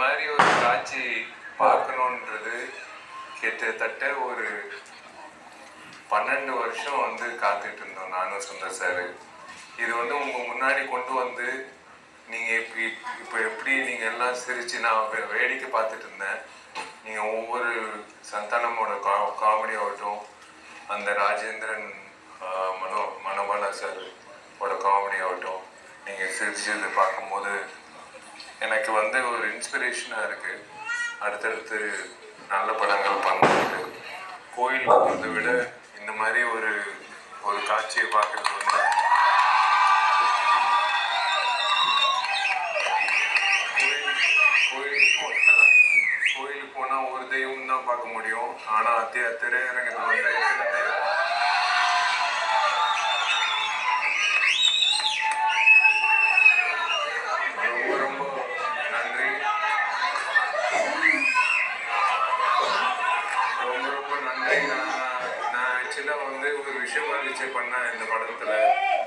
மாதிரி ஒரு காட்சி பார்க்கணுன்றது கிட்டத்தட்ட ஒரு பன்னெண்டு வருஷம் வந்து காத்துட்டு இருந்தோம் நானும் சுந்தர் சார் இது வந்து உங்க முன்னாடி கொண்டு வந்து நீங்க இப்படி இப்போ எப்படி நீங்க எல்லாம் சிரிச்சு நான் வேடிக்கை பார்த்துட்டு இருந்தேன். நீங்க ஒவ்வொரு சந்தானமோட கா காமெடி ஆகட்டும் அந்த ராஜேந்திரன் மனோ மனோபாலா சார் ஓட காமெடி ஆகட்டும் நீங்கள் சிரிச்சது பார்க்கும்போது எனக்கு வந்து ஒரு இன்ஸ்பிரேஷனாக இருக்குது அடுத்தடுத்து நல்ல படங்கள் பண்ணுறது. கோயில் போகிறத விட இந்த மாதிரி ஒரு ஒரு காட்சியை பார்க்கறது வந்து கோயில் கோயிலுக்கு போனால் ஒரு தெய்வம் தான் பார்க்க முடியும். ஆனால் அத்திய திரையரங்கத்தில் வந்து ஒரு விஷயம் அறிவிச்சை பண்ணேன் இந்த படத்தில்.